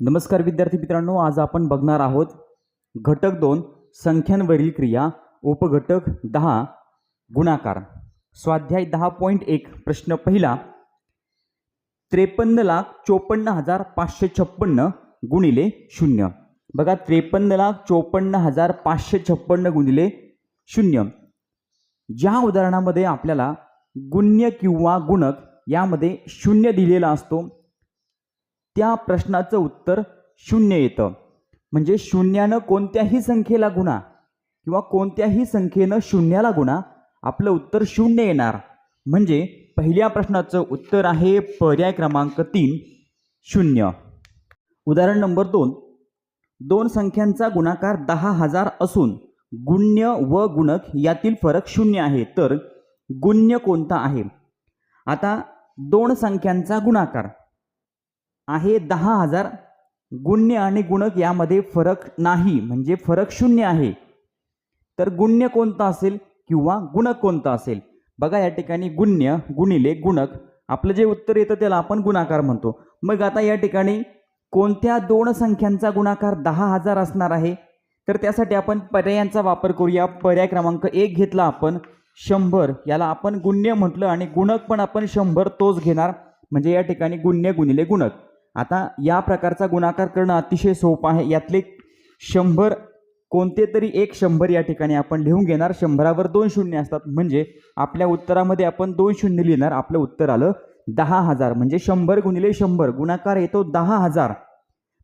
नमस्कार विद्यार्थी मित्रांनो आज आपण बघणार आहोत घटक दोन संख्यांवरील क्रिया उपघटक दहा गुणाकार. स्वाध्याय दहा पॉईंट एक प्रश्न पहिला. त्रेपन्न लाख चोपन्न हजार पाचशे छप्पन्न गुणिले शून्य. बघा त्रेपन्न लाख चोपन्न हजार पाचशे छप्पन्न गुणिले शून्य. ज्या उदाहरणामध्ये आपल्याला गुण्य किंवा गुणक यामध्ये शून्य दिलेला असतो त्या प्रश्नाचं उत्तर शून्य येतं. म्हणजे शून्यानं कोणत्याही संख्येला गुणा किंवा कोणत्याही संख्येनं शून्याला गुणा आपलं उत्तर शून्य येणार. म्हणजे पहिल्या प्रश्नाचं उत्तर आहे पर्याय क्रमांक तीन शून्य. उदाहरण नंबर दोन. दोन संख्यांचा गुणाकार दहा हजार असून गुण्य व गुणक यातील फरक शून्य आहे तर गुण्य कोणता आहे? आता दोन संख्यांचा गुणाकार. आहे दहा हजार. गुण्य आणि गुणक यामध्ये फरक नाही म्हणजे फरक शून्य आहे. तर गुण्य कोणता असेल किंवा गुणक कोणता असेल? बघा या ठिकाणी गुण्य गुणिले गुणक. आपलं जे उत्तर येतं त्याला आपण गुणाकार म्हणतो. मग आता या ठिकाणी कोणत्या दोन संख्यांचा गुणाकार दहा हजार असणार आहे? तर त्यासाठी आपण पर्यायांचा वापर करूया. पर्याय क्रमांक एक घेतला आपण. शंभर. याला आपण गुण्य म्हटलं आणि गुणक पण आपण शंभर तोच घेणार. म्हणजे या ठिकाणी गुण्य गुणिले गुणक. आता या प्रकारचा गुणाकार करणं अतिशय सोपं आहे. यातले शंभर कोणते तरी एक शंभर या ठिकाणी आपण लिहून घेणार. शंभरावर दोन शून्य असतात. म्हणजे आपल्या उत्तरामध्ये आपण दोन शून्य लिहिणार. आपलं उत्तर आलं दहा हजार. म्हणजे शंभर गुणिले शंभर. गुणाकार येतो दहा हजार.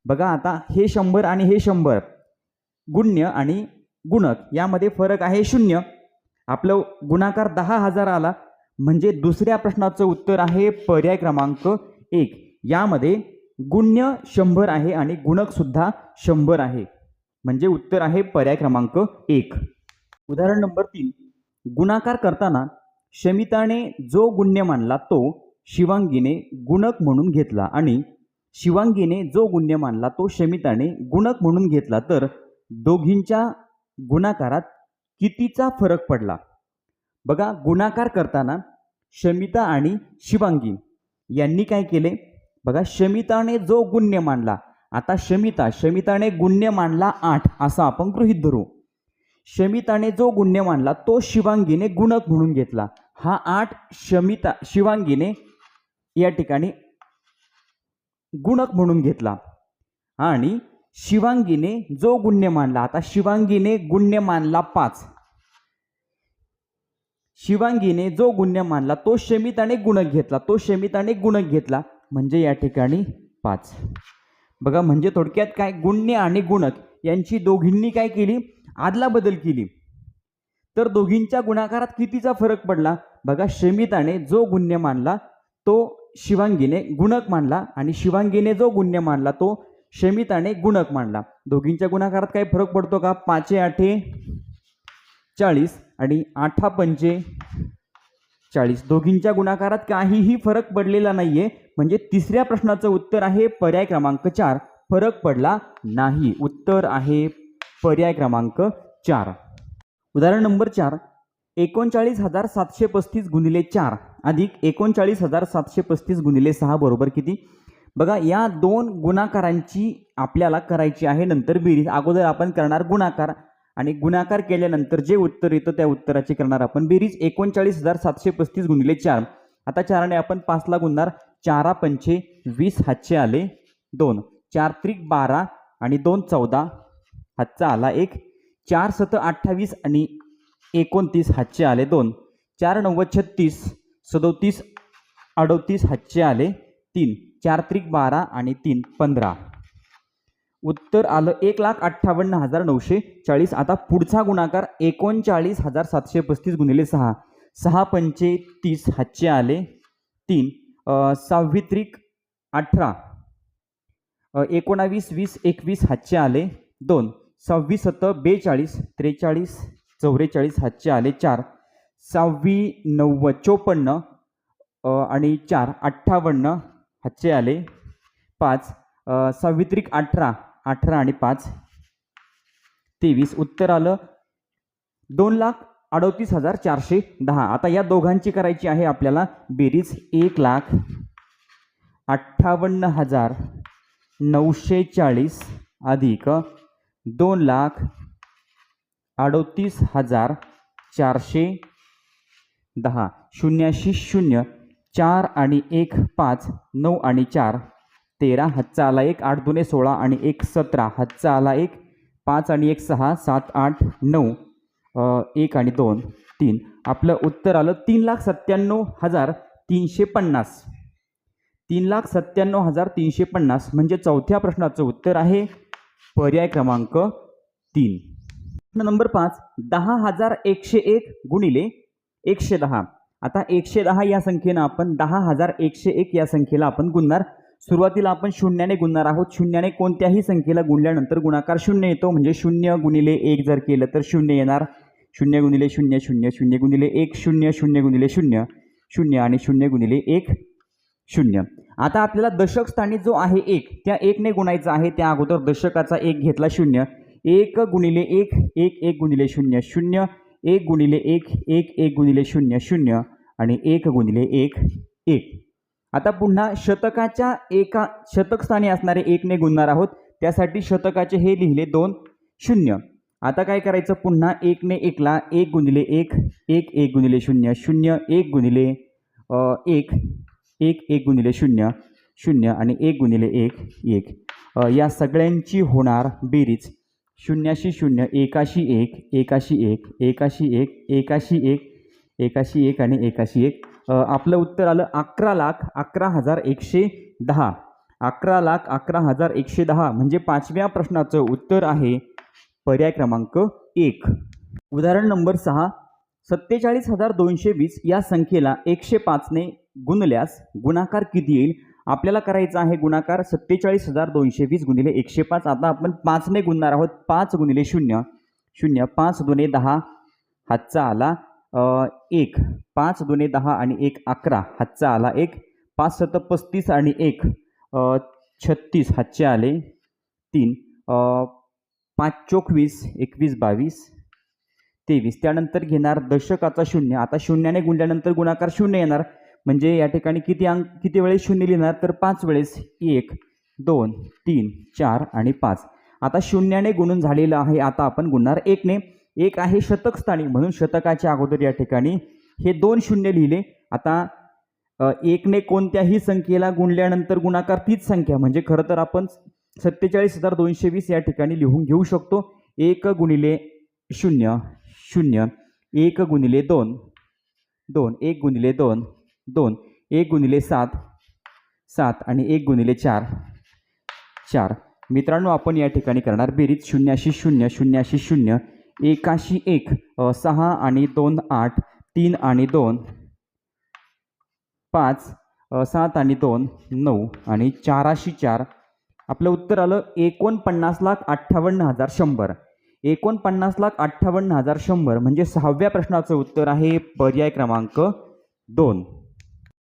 बघा आता हे शंभर आणि हे शंभर. गुण्य आणि गुणक. यामध्ये फरक आहे शून्य. आपलं गुणाकार दहा हजार आला. म्हणजे दुसऱ्या प्रश्नाचं उत्तर आहे पर्याय क्रमांक एक. यामध्ये गुण्य शंभर आहे आणि गुणकसुद्धा शंभर आहे. म्हणजे उत्तर आहे पर्याय क्रमांक एक. उदाहरण नंबर तीन. गुणाकार करताना शमिताने जो गुण्य मानला तो शिवांगीने गुणक म्हणून घेतला आणि शिवांगीने जो गुण्य मानला तो शमिताने गुणक म्हणून घेतला तर दोघींच्या गुणाकारात कितीचा फरक पडला? बघा गुणाकार करताना शमिता आणि शिवांगी यांनी काय केले? बघा शमिताने जो गुण्य मांडला आता शमिता शमिताने गुण्य मांडला आठ असं आपण गृहित धरू. शमिताने जो गुण्य मांडला तो शिवांगीने गुणक म्हणून घेतला. हा आठ शमिता शिवांगीने या ठिकाणी गुणक म्हणून घेतला. आणि शिवांगीने जो गुण्य मांडला आता शिवांगीने गुण्य मानला पाच. शिवांगीने जो गुण्य मानला तो शमिताने गुणक घेतला तो शमिताने गुणक घेतला. म्हणजे या ठिकाणी पाच. बघा म्हणजे थोडक्यात काय? गुण्य आणि गुणक यांची दोघींनी काय केली? आदला बदल केली. तर दोघींच्या गुणाकारात कितीचा फरक पडला? बघा शमिताने जो गुण्य मानला तो शिवांगीने गुणक मानला आणि शिवांगीने जो गुण्य मानला तो शमिताने गुणक मानला. दोघींच्या गुणाकारात काही फरक पडतो का? पाचे आठे चाळीस आणि आठा पंचे चाळीस. दोघींच्या गुणाकारात काहीही फरक पडलेला नाहीये म्हणजे तिसऱ्या प्रश्नाचं उत्तर आहे पर्याय क्रमांक चार. फरक पडला नाही. उत्तर आहे पर्याय क्रमांक चार. उदाहरण नंबर चार. एकोणचाळीस हजार सातशे पस्तीस गुणिले चार अधिक एकोणचाळीस हजार सातशे पस्तीस गुणिले सहा बरोबर किती? बघा या दोन गुणाकारांची आपल्याला करायची आहे नंतर बेरीज. अगोदर आपण करणार गुणाकार आणि गुणाकार केल्यानंतर जे उत्तर येतं त्या उत्तराची करणार आपण बेरीज. एकोणचाळीस हजार सातशे पस्तीस गुणिले चार. आता चाराने आपण पाचला गुणणार. चारा पंचे वीस हातचे आले. दोन. चार त्रिक बारा आणि दोन चौदा हातचा आला एक. चार सत अठ्ठावीस आणि एकोणतीस हातचे आले दोन. चार नव्वद छत्तीस सदोतीस अडोतीस हातचे आले तीन. चार त्रिक बारा आणि तीन पंधरा. उत्तर आलं एक लाख अठ्ठावन्न हजार नऊशे चाळीस. आता पुढचा गुणाकार एकोणचाळीस हजार सातशे पस्तीस गुणिले सहा. सहा पंचे तीस हातचे आले तीन. सावित्रिक अठरा. एकोणावीस वीस एकवीस हातचे आले दोन. सव्वीस सत्त बेचाळीस त्रेचाळीस चौवेचाळीस हातचे आले चार. सहावी नव्वद चोपन्न आणि चार अठ्ठावन्न हातचे आले पाच. सावित्रिक अठरा अठरा आणि पाच. तेवीस उत्तर आलं दोन लाख अडोतीस हजार चारशे दहा. आता या दोघांची करायची आहे आपल्याला बेरीज एक लाख अठ्ठावन्न हजार नऊशे चाळीस अधिक दोन लाख अडोतीस हजार चारशे दहा. शून्याशी शून्य चार आणि एक पाच नऊ आणि चार तेरा हातचा आला एक आठ दुने सोळा आणि एक सतरा हातचा आला एक पाच आणि एक सहा सात आठ नऊ. एक आणि दोन तीन. आपलं उत्तर आलं तीन लाख सत्त्याण्णव हजार तीनशे पन्नास. तीन लाख सत्त्याण्णव हजार तीनशे पन्नास म्हणजे चौथ्या प्रश्नाचं उत्तर आहे पर्याय क्रमांक तीन. प्रश्न नंबर पाच दहा हजार एकशे एक गुणिले एकशे दहा. आता एकशे दहा या संख्येनं आपण दहा हजार एकशे एक या संख्येला आपण गुणणार. सुरुवातीला आपण शून्याने गुणणार आहोत. शून्याने कोणत्याही संख्येला गुणल्यानंतर गुणाकार शून्य येतो. म्हणजे शून्य गुणिले एक जर केलं तर शून्य येणार. शून्य गुणिले शून्य शून्य शून्य गुणिले एक शून्य शून्य गुणिले शून्य शून्य आणि शून्य गुणिले एक शून्य. आता आपल्याला दशक स्थानी जो आहे एक त्या एकने गुणायचा आहे. त्या अगोदर दशकाचा एक घेतला शून्य. एक गुणिले एक एक एक गुणिले शून्य शून्य. एक गुणिले एक एक एक गुणिले शून्य शून्य. आणि एक गुणिले एक एक. आता पुन्हा शतकाच्या एका शतकस्थानी असणारे एकने गुणणार आहोत. त्यासाठी शतकाचे हे लिहिले दोन शून्य. आता काय करायचं? पुन्हा एकने एकला एक गुणिले एक एक एक गुणिले शून्य शून्य एक गुणिले एक एक एक गुणिले शून्य शून्य आणि एक गुणिले एक एक. या सगळ्यांची होणार बेरीज. शून्याशी शून्य एकाशी एक एकाशी एक एकाशी एक एकाशी एक एकाशी एक आणि एकाशी एक. आपलं उत्तर आलं अकरा लाख अकरा हजार एकशे दहा. अकरा लाख अकरा हजार एकशे दहा म्हणजे पाचव्या प्रश्नाचं उत्तर आहे पर्याय क्रमांक एक. उदाहरण नंबर सहा. सत्तेचाळीस हजार दोनशे वीस या संख्येला एकशे पाचने गुणल्यास गुणाकार किती येईल? आपल्याला करायचा आहे गुणाकार सत्तेचाळीस हजार दोनशे वीस गुणिले एकशे पाच. आता आपण पाचने गुणणार आहोत. पाच गुणिले शून्य. शून्य पाच दोने दहा. हातचा आला एक पाच दोने दहा आणि एक अकरा हातचा आला एक पाच सत पस्तीस आणि एक छत्तीस हातचे आले तीन पाच चोवीस एकवीस बावीस तेवीस. त्यानंतर घेणार दशकाचा शून्य. आता शून्याने गुणल्यानंतर गुणाकार शून्य येणार. म्हणजे या ठिकाणी किती अंक किती वेळेस शून्य लिहिणार? तर पाच वेळेस एक दोन तीन चार आणि पाच. आता शून्याने गुणून झालेलं आहे. आता आपण गुणणार एकने. एक आहे शतकस्थानी म्हणून शतकाच्या अगोदर या ठिकाणी हे दोन शून्य लिहिले. आता एकने कोणत्याही संख्येला गुणल्यानंतर गुणाकार तीच संख्या. म्हणजे खरं तर आपण सत्तेचाळीस हजार दोनशे वीस या ठिकाणी लिहून घेऊ शकतो. एक गुणिले शून्य शून्य एक गुणिले दोन दोन एक गुणिले दोन दोन एक गुणिले सात सात आणि एक गुणिले चार चार. मित्रांनो आपण या ठिकाणी करणार बेरीज. शून्याशी शून्य शून्याशी शून्य. एकाशी एक सहा आणि दोन आठ तीन आणि दोन पाच सात आणि दोन नऊ आणि चाराशी चार. आपलं उत्तर आलं एकोणपन्नास लाख अठ्ठावन्न हजार शंभर. एकोणपन्नास लाख अठ्ठावन्न हजार शंभर म्हणजे सहाव्या प्रश्नाचं उत्तर आहे पर्याय क्रमांक दोन.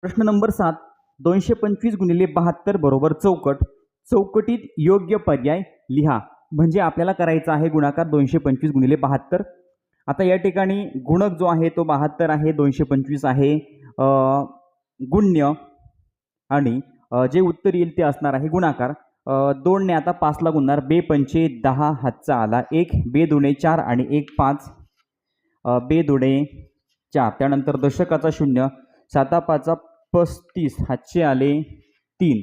प्रश्न नंबर सात दोनशे पंचवीस गुणिले बहात्तर बरोबर चौकट. चौकटीत योग्य पर्याय लिहा. म्हणजे आपल्याला करायचा आहे गुणाकार दोनशे पंचवीस गुणिले बहात्तर. आता या ठिकाणी गुणक जो आहे तो बहात्तर आहे दोनशे पंचवीस आहे. गुण्य आणि जे उत्तर येईल ते असणार आहे गुणाकार. दोनने आता पाचला गुणणार. बे पंचे दहा हातचा आला एक बे दुणे चार आणि एक पाच. बे दुणे चार. त्यानंतर दशकाचा शून्य साता पाचा पस्तीस हातचे आले तीन.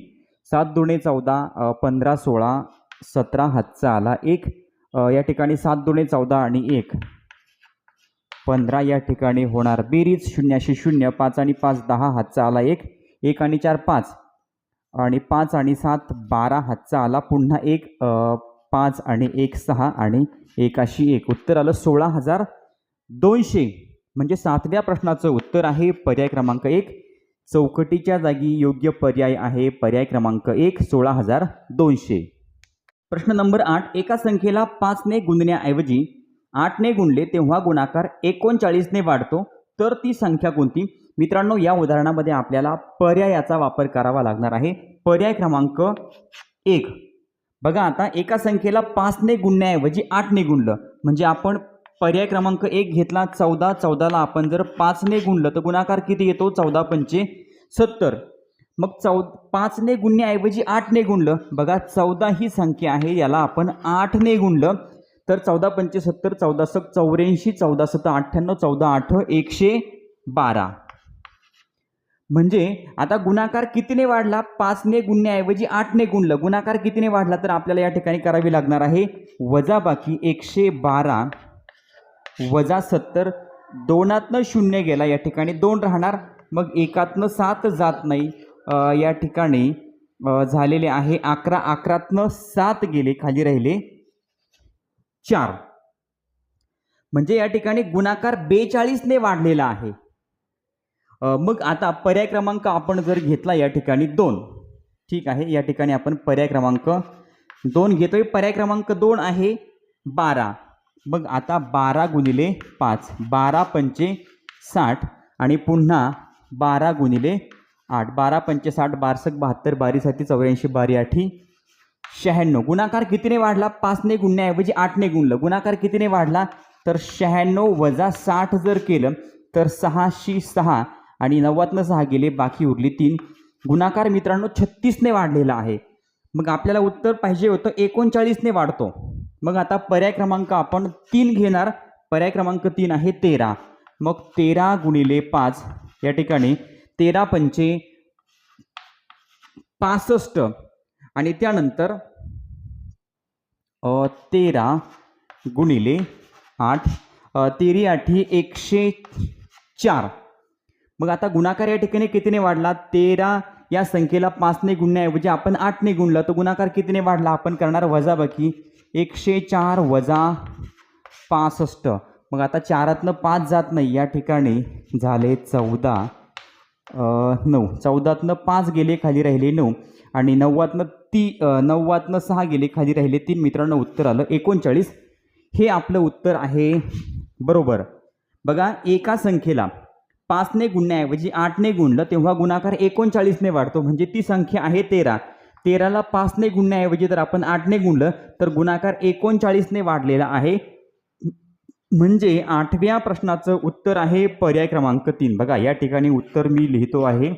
सात दुणे चौदा पंधरा सोळा सतरा हातचा आला. एक या ठिकाणी सात दोन्ही चौदा आणि एक. पंधरा या ठिकाणी होणार. बेरीज शून्याशी शून्य पाच आणि पाच दहा हातचा आला. एक एक आणि चार पाच. आणि पाच आणि सात बारा हातचा आला. पुन्हा एक पाच आणि एक सहा आणि एकाशी एक. उत्तर आलं सोळा हजार दोनशे. म्हणजे सातव्या प्रश्नाचं उत्तर आहे पर्याय क्रमांक एक. चौकटीच्या जागी योग्य पर्याय आहे पर्याय क्रमांक एक सोळा हजार दोनशे. प्रश्न नंबर आठ एका संख्येला पाचने गुणण्याऐवजी आठने गुणले तेव्हा गुणाकार एकोणचाळीसने वाढतो. तर ती संख्या कोणती? मित्रांनो या उदाहरणामध्ये आपल्याला पर्यायाचा वापर करावा लागणार आहे. पर्याय क्रमांक एक. बघा आता एका संख्येला पाचने गुणण्याऐवजी आठने गुणलं. म्हणजे आपण पर्याय क्रमांक एक घेतला चौदा चौदाला आपण जर पाचने गुणलं तर गुणाकार किती येतो? चौदा पंचे सत्तर. मग चौ पाचने गुणण्याऐवजी आठने गुणलं. बघा चौदा ही संख्या आहे याला आपण आठने गुणलं. तर चौदा पंचसत्तर चौदा सक चौऱ्याऐंशी चौदा सत्तर अठ्ठ्याण्णव चौदा आठ एकशे बारा. म्हणजे आता गुणाकार कितीने वाढला? पाचने गुणण्याऐवजी आठने गुणलं. गुणाकार कितीने वाढला? तर आपल्याला या ठिकाणी करावी लागणार आहे वजाबाकी एकशे बारा वजा सत्तर. दोनातनं शून्य गेला या ठिकाणी दोन राहणार. मग एकातनं सात जात नाही. या ठिकाणी झालेले आहे अकरा अकरातनं सात गेले खाली राहिले चार. म्हणजे या ठिकाणी गुणाकार बेचाळीसने वाढलेला आहे. मग आता पर्याय क्रमांक आपण जर घेतला या ठिकाणी दोन. ठीक आहे या ठिकाणी आपण पर्याय क्रमांक दोन घेतोय. पर्याय क्रमांक दोन आहे बारा. मग आता बारा गुणिले पाच. बारा पंचे साठ आणि पुन्हा बारा गुणिले आठ बारा पंचेसाठ बारसठ बारसक बहात्तर बारीसाठी चौऱ्याऐंशी बारी आठी शहाण्णव. गुणाकार कितीने वाढला? पाचने गुणण्याऐवजी आठने गुणलं. गुणाकार कितीने वाढला? तर शहाण्णव वजा साठ जर केलं तर सहाशे सहा आणि नव्वदनं सहा गेले बाकी उरली तीन. गुणाकार मित्रांनो छत्तीसने वाढलेला आहे. मग आपल्याला उत्तर पाहिजे होतं एकोणचाळीसने वाढतो. मग आता पर्याय क्रमांक आपण तीन घेणार. पर्याय क्रमांक तीन आहे तेरा. मग तेरा गुणिले पाच. या ठिकाणी तेरा पंचे पासष्ट. आणि त्यानंतर तेरा गुणिले आठ. तेरी आठी एकशे चार. मग आता गुणाकार या ठिकाणी कितीने वाढला? तेरा या संख्येला पाचने गुणण्याऐवजी आपण आठने गुणलं तर गुणाकार कितीने वाढला? आपण करणार वजाबाकी. एकशे चार वजा पासष्ट. मग आता चारातनं पाच जात नाही. या ठिकाणी झाले चौदा. नऊ. चौदातनं पाच गेले खाली राहिले नऊ. आणि नव्वदनं ती अ, सहा गेले खाली राहिले तीन. मित्रांनो उत्तर आलं एकोणचाळीस. हे आपलं उत्तर आहे बरोबर. बघा एका संख्येला पाचने गुणण्याऐवजी आठने गुणलं तेव्हा गुणाकार एकोणचाळीसने वाढतो. म्हणजे ती संख्या आहे तेरा. तेराला पाचने गुणण्याऐवजी जर आपण आठने गुणलं तर गुणाकार एकोणचाळीसने वाढलेला आहे म्हणजे आठव्या प्रश्नाचं उत्तर आहे पर्याय क्रमांक तीन. बघा या ठिकाणी उत्तर मी लिहितो आहे.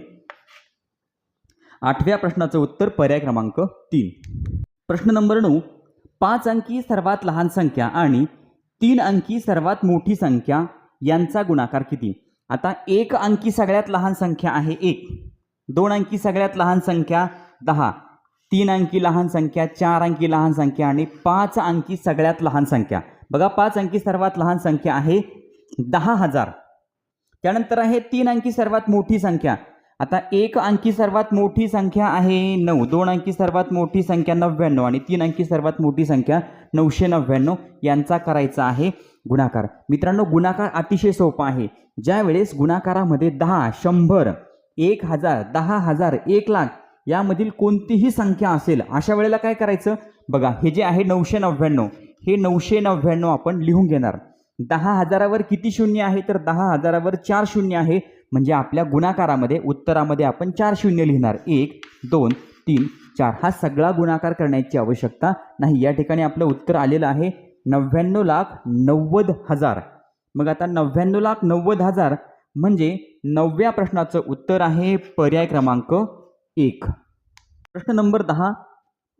आठव्या प्रश्नाचं उत्तर पर्याय क्रमांक तीन. प्रश्न नंबर नऊ. पाच अंकी सर्वात लहान संख्या आणि तीन अंकी सर्वात मोठी संख्या यांचा गुणाकार किती? आता एक अंकी सगळ्यात लहान संख्या आहे एक. दोन अंकी सगळ्यात लहान संख्या दहा. तीन अंकी लहान संख्या चार अंकी लहान संख्या आणि पाच अंकी सगळ्यात लहान संख्या. बघा पाच अंकी सर्वात लहान संख्या आहे दहा हजार. त्यानंतर आहे तीन अंकी सर्वात मोठी संख्या. आता एक अंकी सर्वात मोठी संख्या आहे नऊ दोन अंकी सर्वात मोठी संख्या नव्याण्णव आणि तीन अंकी सर्वात मोठी संख्या नऊशे नव्याण्णव यांचा करायचा आहे गुणाकार. मित्रांनो गुणाकार अतिशय सोपा आहे. ज्या वेळेस गुणाकारामध्ये दहा शंभर एक हजार दहा हजार एक लाख यामधील कोणतीही संख्या असेल अशा वेळेला काय करायचं? बघा हे जे आहे नऊशे नव्याण्णव हे नऊशे नव्याण्णव आपण लिहून घेणार. दहा हजारावर किती शून्य आहे? तर दहा हजारावर चार शून्य आहे. म्हणजे आपल्या गुणाकारामध्ये उत्तरामध्ये आपण चार शून्य लिहिणार. एक दोन तीन चार. हा सगळा गुणाकार करण्याची आवश्यकता नाही. या ठिकाणी आपलं उत्तर आलेलं आहे नव्याण्णव लाख नव्वद हजार. मग आता नव्याण्णव लाख नव्वद हजार म्हणजे नवव्या प्रश्नाचं उत्तर आहे पर्याय क्रमांक एक. प्रश्न नंबर दहा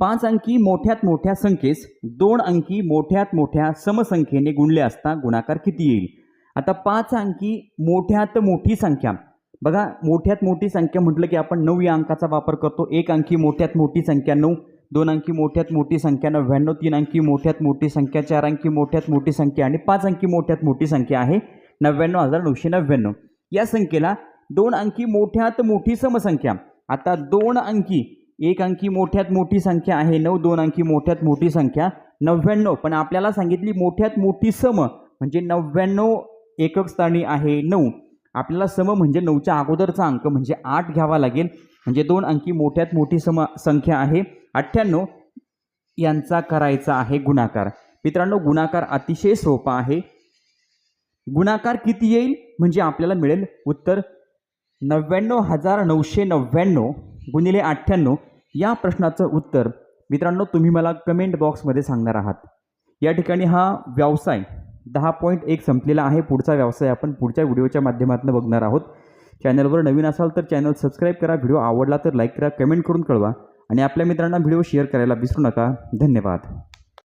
पाच अंकी मोठ्यात मोठ्या संख्येस दोन अंकी मोठ्यात मोठ्या समसंख्येने गुणले असता गुणाकार किती येईल? आता पाच अंकी मोठ्यात मोठी संख्या. बघा मोठ्यात मोठी संख्या म्हटलं की आपण नऊ या अंकाचा वापर करतो. एक अंकी मोठ्यात मोठी संख्या नऊ दोन अंकी मोठ्यात मोठी संख्या नव्याण्णव तीन अंकी मोठ्यात मोठी संख्या चार अंकी मोठ्यात मोठी संख्या आणि पाच अंकी मोठ्यात मोठी संख्या आहे नव्याण्णव हजार नऊशे नव्याण्णव. या संख्येला दोन अंकी मोठ्यात मोठी समसंख्या. आता दोन अंकी एक अंकी मोठ्यात मोठी संख्या आहे नऊ दोन अंकी मोठ्यात मोठी संख्या नव्याण्णव. पण आपल्याला सांगितली मोठ्यात मोठी सम म्हणजे नव्याण्णव एकक स्थानी आहे नऊ. आपल्याला सम म्हणजे नऊच्या अगोदरचा अंक म्हणजे आठ घ्यावा लागेल. म्हणजे दोन अंकी मोठ्यात मोठी सम संख्या आहे. अठ्ठ्याण्णव यांचा करायचा आहे गुणाकार. मित्रांनो गुणाकार अतिशय सोपा आहे. गुणाकार किती येईल? म्हणजे आपल्याला मिळेल उत्तर नव्याण्णव हजार नऊशे नव्याण्णव. गुणिले अठ्ठ्याण्णव या प्रश्नाचं उत्तर मित्रांनो तुम्ही मला कमेंट बॉक्समध्ये सांगणार आहात. या ठिकाणी हा व्यवसाय दहा पॉईंट एक संपलेला आहे. पुढचा व्यवसाय आपण पुढच्या व्हिडिओच्या माध्यमातून बघणार आहोत. चॅनलवर नवीन असाल तर चॅनल सबस्क्राईब करा. व्हिडिओ आवडला तर लाईक करा कमेंट करून कळवा. आणि आपल्या मित्रांना व्हिडिओ शेअर करायला विसरू नका. धन्यवाद.